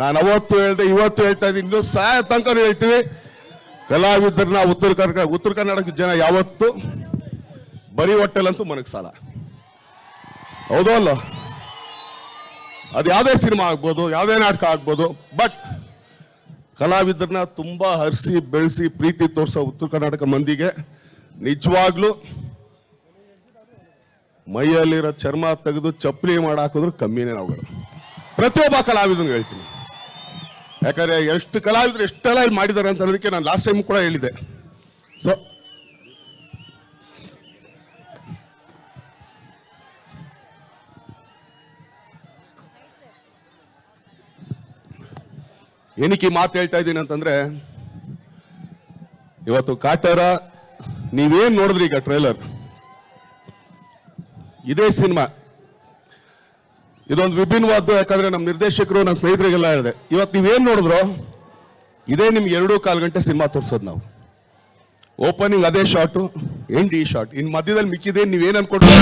ನಾನು ಅವತ್ತು ಹೇಳ್ದೆ, ಇವತ್ತು ಹೇಳ್ತಾ ಇದ್ದೀನಿ. ಇನ್ನೂ ಸಾಯ ತನಕ ಹೇಳ್ತೀವಿ. ಕಲಾವಿದರನ್ನ ಉತ್ತರ ಕರ್ನಾಟಕ ಉತ್ತರ ಕರ್ನಾಟಕ ಜನ ಯಾವತ್ತು ಬರೀ ಹೊಟ್ಟೆಲಂತೂ ಸಾಲ. ಹೌದೋ ಅಲ್ಲ? ಅದು ಯಾವುದೇ ಸಿನಿಮಾ ಆಗ್ಬೋದು, ಯಾವುದೇ ನಾಟಕ ಆಗ್ಬೋದು ಬಟ್ ಕಲಾವಿದರನ್ನ ತುಂಬ ಹರಿಸಿ, ಬೆಳೆಸಿ, ಪ್ರೀತಿ ತೋರಿಸೋ ಉತ್ತರ ಕರ್ನಾಟಕ ಮಂದಿಗೆ ನಿಜವಾಗ್ಲೂ ಮೈಯಲ್ಲಿರೋ ಚರ್ಮ ತೆಗೆದು ಚಪ್ಪಲಿ ಮಾಡಾಕಿದ್ರು ಕಮ್ಮಿನೇ ನಾವುಗಳು. ಪ್ರತಿಯೊಬ್ಬ ಕಲಾವಿದನಿಗೆ ಹೇಳ್ತೀನಿ. ಯಾಕಂದ್ರೆ ಎಷ್ಟು ಕಲಾವಿದರು ಎಷ್ಟೆಲ್ಲ ಇಲ್ಲಿ ಮಾಡಿದ್ದಾರೆ ಅಂತ ಅನ್ನೋದಕ್ಕೆ ನಾನು ಲಾಸ್ಟ್ ಟೈಮ್ ಕೂಡ ಹೇಳಿದೆ ಸೊ ಏನಕ್ಕೆ ಮಾತು ಹೇಳ್ತಾ ಇದ್ದೀನಿ ಅಂತಂದ್ರೆ, ಇವತ್ತು ಕಾಟರ ನೀವೇನ್ ನೋಡಿದ್ರಿ ಈಗ ಟ್ರೇಲರ್ ಇದೇ ಸಿನಿಮಾ ಇದೊಂದು ವಿಭಿನ್ನವಾದ್ದು, ಯಾಕಂದ್ರೆ ನಮ್ಮ ನಿರ್ದೇಶಕರು ನನ್ನ ಸ್ನೇಹಿತರಿಗೆಲ್ಲ ಹೇಳಿದೆ. ಇವತ್ತು ನೀವೇನ್ ನೋಡಿದ್ರು, ಇದೇ ನಿಮ್ಗೆ ಎರಡೂ ಕಾಲು ಗಂಟೆ ಸಿನಿಮಾ ತೋರಿಸೋದು ನಾವು. ಓಪನಿಂಗ್ ಅದೇ ಶಾರ್ಟು ಎಂಡ್ ಈ ಶಾರ್ಟ್ ಇನ್ ಮಧ್ಯದಲ್ಲಿ ಮಿಕ್ಕಿದೆ ನೀವೇನು ಅನ್ಕೊಂಡ್ರಿ